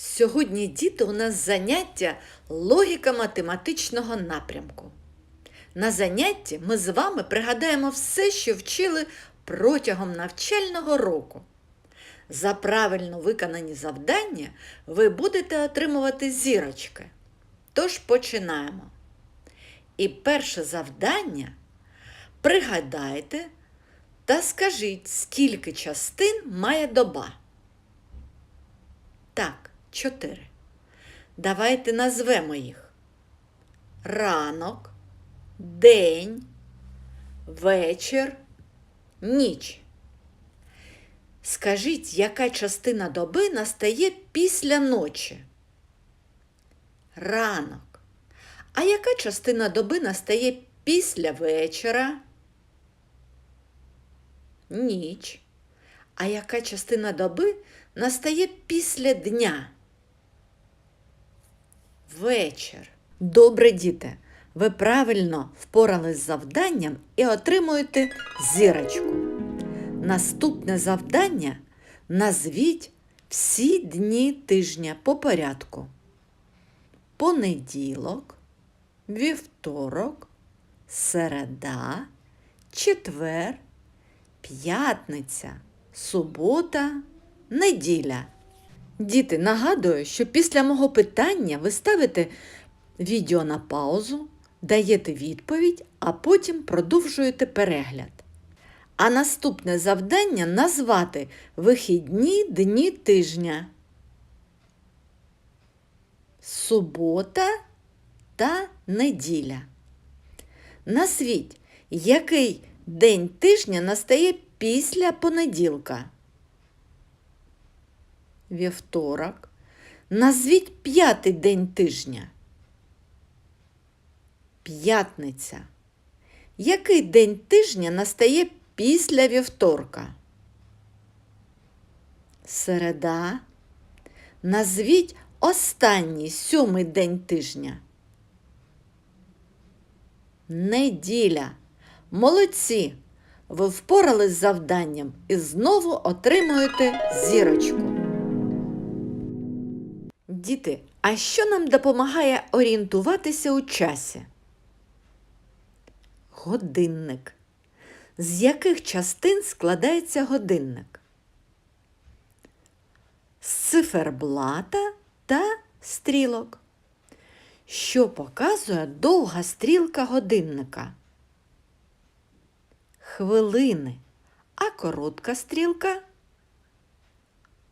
Сьогодні діти у нас заняття логіка математичного напрямку. На занятті ми з вами пригадаємо все, що вчили протягом навчального року. За правильно виконані завдання ви будете отримувати зірочки. Тож починаємо. І перше завдання пригадайте та скажіть, скільки частин має доба. Так, чотири. Давайте назвемо їх. Ранок, день, вечір, ніч. Скажіть, яка частина доби настає після ночі? Ранок. А яка частина доби настає після вечора? Ніч. А яка частина доби настає після дня? Вечір. Добре, діти. Ви правильно впорались з завданням і отримуєте зірочку. Наступне завдання назвіть всі дні тижня по порядку. Понеділок, вівторок, середа, четвер, п'ятниця, субота, неділя. Діти, нагадую, що після мого питання ви ставите відео на паузу, даєте відповідь, а потім продовжуєте перегляд. А наступне завдання назвати вихідні дні тижня. Субота та неділя. Назвіть, який день тижня настає після понеділка. Вівторок. Назвіть п'ятий день тижня. П'ятниця. Який день тижня настає після вівторка? Середа. Назвіть останній сьомий день тижня. Неділя. Молодці! Ви впорались з завданням і знову отримуєте зірочку. Діти, а що нам допомагає орієнтуватися у часі? Годинник. З яких частин складається годинник? З циферблата та стрілок. Що показує довга стрілка годинника? Хвилини, а коротка стрілка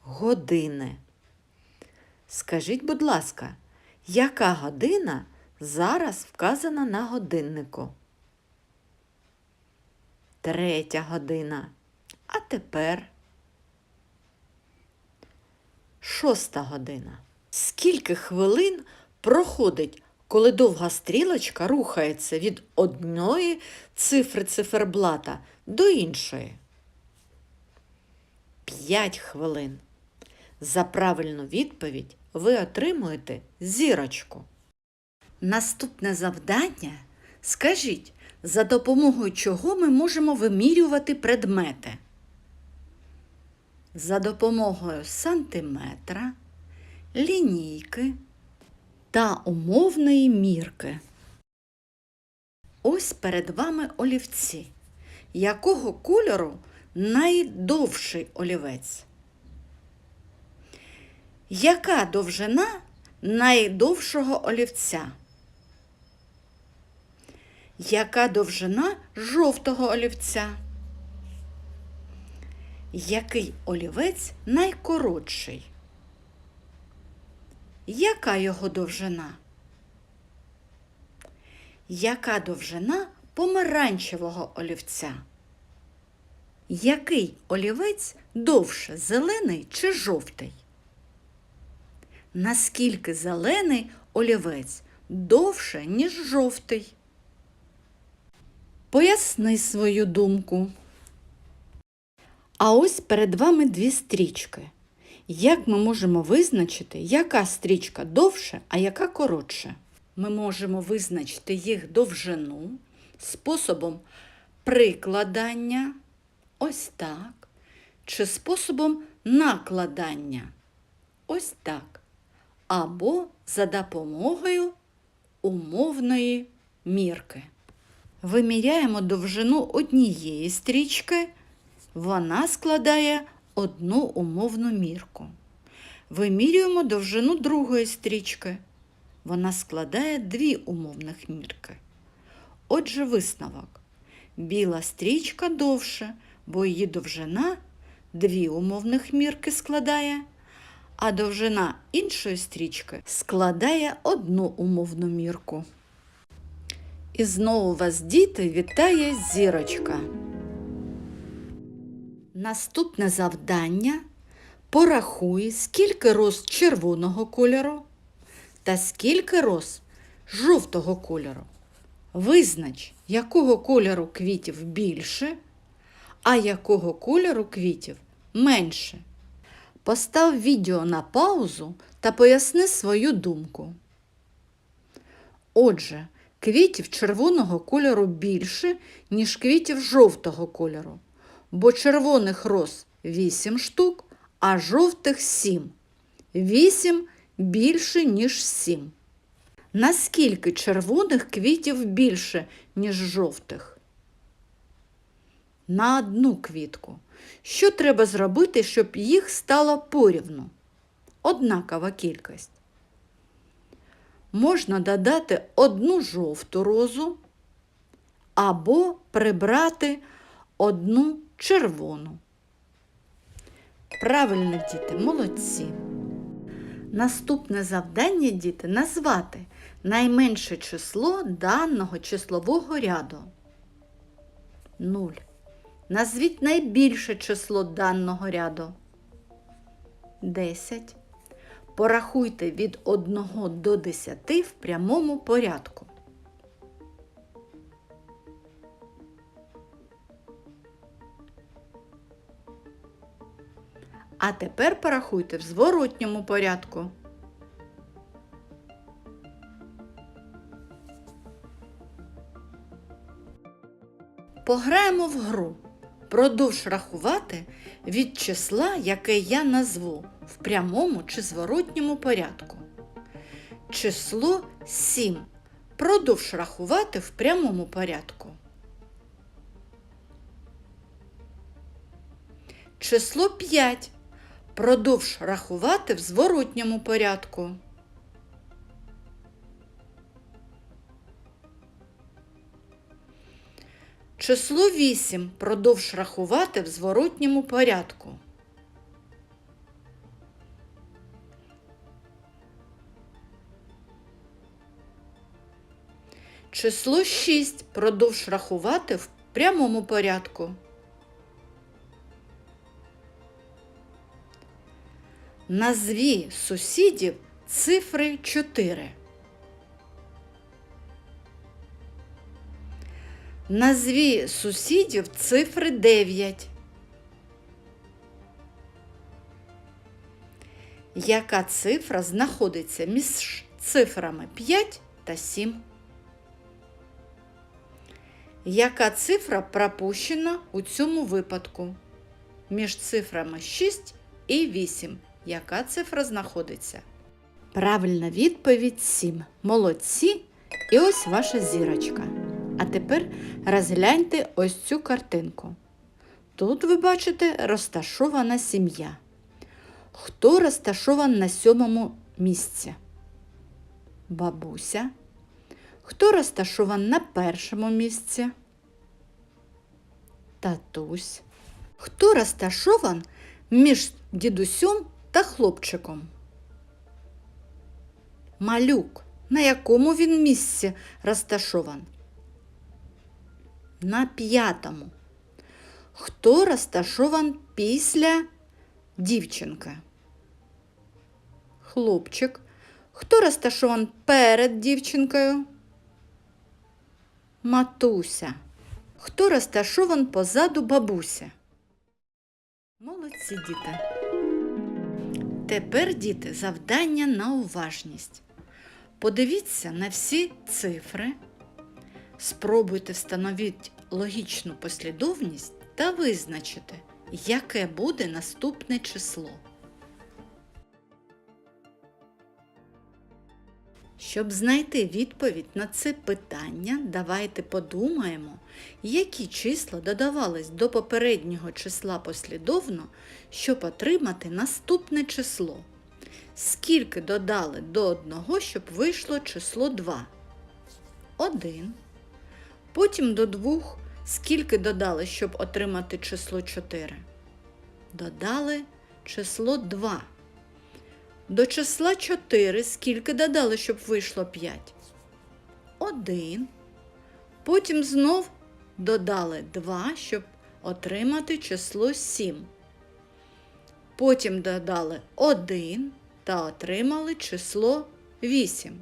години. Скажіть, будь ласка, яка година зараз вказана на годиннику? Третя година. А тепер шоста година. Скільки хвилин проходить, коли довга стрілочка рухається від одної цифри циферблата до іншої? П'ять хвилин. За правильну відповідь ви отримуєте зірочку. Наступне завдання скажіть, за допомогою чого ми можемо вимірювати предмети? За допомогою сантиметра, лінійки та умовної мірки. Ось перед вами олівці. Якого кольору найдовший олівець? Яка довжина найдовшого олівця? Яка довжина жовтого олівця? Який олівець найкоротший? Яка його довжина? Яка довжина помаранчевого олівця? Який олівець довше зелений чи жовтий? Наскільки зелений олівець довше, ніж жовтий? Поясни свою думку. А ось перед вами дві стрічки. Як ми можемо визначити, яка стрічка довше, а яка коротше? Ми можемо визначити їх довжину способом прикладання, ось так, чи способом накладання. Ось так. Або за допомогою умовної мірки. Виміряємо довжину однієї стрічки, вона складає одну умовну мірку. Вимірюємо довжину другої стрічки, вона складає дві умовних мірки. Отже, висновок. Біла стрічка довше, бо її довжина дві умовних мірки складає, а довжина іншої стрічки складає одну умовну мірку. І знову вас, діти, вітає зірочка. Наступне завдання порахуй, скільки роз червоного кольору та скільки роз жовтого кольору. Визнач, якого кольору квітів більше, а якого кольору квітів менше. Постав відео на паузу та поясни свою думку. Отже, квітів червоного кольору більше, ніж квітів жовтого кольору, бо червоних роз 8 штук, а жовтих 7. 8 більше, ніж 7. Наскільки червоних квітів більше, ніж жовтих? На одну квітку. Що треба зробити, щоб їх стало порівну? Однакова кількість. Можна додати одну жовту розу або прибрати одну червону. Правильно, діти, молодці. Наступне завдання, діти, назвати найменше число даного числового ряду. 0. Назвіть найбільше число даного ряду. 10. Порахуйте від 1 до 10 в прямому порядку. А тепер порахуйте в зворотньому порядку. Пограємо в гру. Продовж рахувати від числа, яке я назву в прямому чи зворотньому порядку. Число 7. Продовж рахувати в прямому порядку. Число 5. Продовж рахувати в зворотньому порядку. Число 8 продовж рахувати в зворотньому порядку. Число 6 продовж рахувати в прямому порядку. Назві сусідів цифри 4. Назві сусідів цифри 9. Яка цифра знаходиться між цифрами 5 та 7? Яка цифра пропущена у цьому випадку? Між цифрами 6 і 8. Яка цифра знаходиться? Правильна відповідь 7. Молодці. І ось ваша зірочка. А тепер розгляньте ось цю картинку. Тут ви бачите розташована сім'я. Хто розташований на сьомому місці? Бабуся. Хто розташований на першому місці? Татусь. Хто розташований між дідусем та хлопчиком? Малюк. На якому він місці розташований? На п'ятому. Хто розташован після дівчинки? Хлопчик. Хто розташован перед дівчинкою? Матуся. Хто розташован позаду бабуся? Молодці діти. Тепер, діти, завдання на уважність. Подивіться на всі цифри. Спробуйте встановити логічну послідовність та визначити, яке буде наступне число. Щоб знайти відповідь на це питання, давайте подумаємо, які числа додавались до попереднього числа послідовно, щоб отримати наступне число. Скільки додали до одного, щоб вийшло число 2? 1. Потім до двох скільки додали, щоб отримати число 4? Додали число 2. До числа 4 скільки додали, щоб вийшло 5? 1. Потім знов додали 2, щоб отримати число 7. Потім додали 1 та отримали число 8.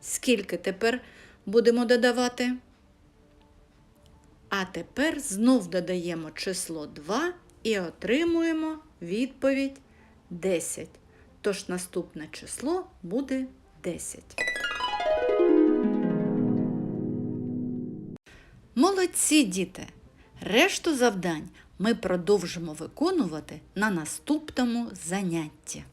Скільки тепер будемо додавати? А тепер знов додаємо число 2 і отримуємо відповідь 10. Тож наступне число буде 10. Молодці діти! Решту завдань ми продовжимо виконувати на наступному занятті.